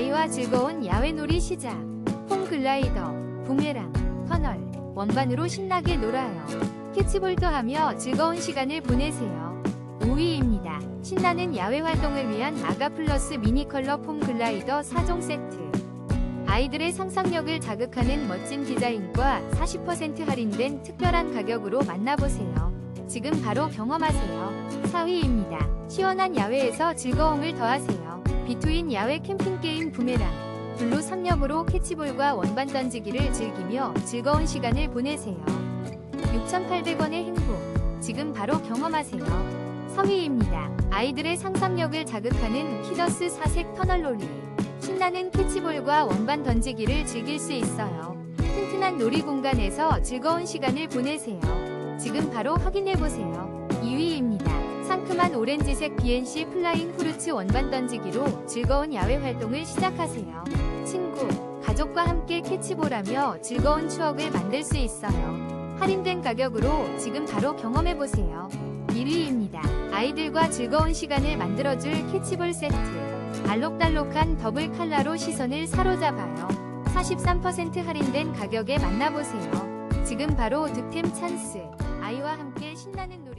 아이와 즐거운 야외놀이 시작. 폼 글라이더, 부메랑, 터널, 원반으로 신나게 놀아요. 캐치볼도 하며 즐거운 시간을 보내세요. 5위입니다. 신나는 야외 활동을 위한 아가 플러스 미니 컬러 폼 글라이더 4종 세트. 아이들의 상상력을 자극하는 멋진 디자인과 40% 할인된 특별한 가격으로 만나보세요. 지금 바로 경험하세요. 4위입니다. 시원한 야외에서 즐거움을 더하세요. 비투인 야외 캠핑 게임 부메랑. 블루 3력으로 캐치볼과 원반 던지기를 즐기며 즐거운 시간을 보내세요. 6,800원의 행복. 지금 바로 경험하세요. 3위입니다. 아이들의 상상력을 자극하는 키더스 4색 터널놀이. 신나는 캐치볼과 원반 던지기를 즐길 수 있어요. 튼튼한 놀이 공간에서 즐거운 시간을 보내세요. 지금 바로 확인해보세요. 2위입니다. 상큼한 오렌지색 BNC 플라잉 후르츠 원반 던지기로 즐거운 야외 활동을 시작하세요. 친구, 가족과 함께 캐치볼하며 즐거운 추억을 만들 수 있어요. 할인된 가격으로 지금 바로 경험해보세요. 1위입니다. 아이들과 즐거운 시간을 만들어줄 캐치볼 세트. 알록달록한 더블 칼라로 시선을 사로잡아요. 43% 할인된 가격에 만나보세요. 지금 바로 득템 찬스. 아이와 함께 신나는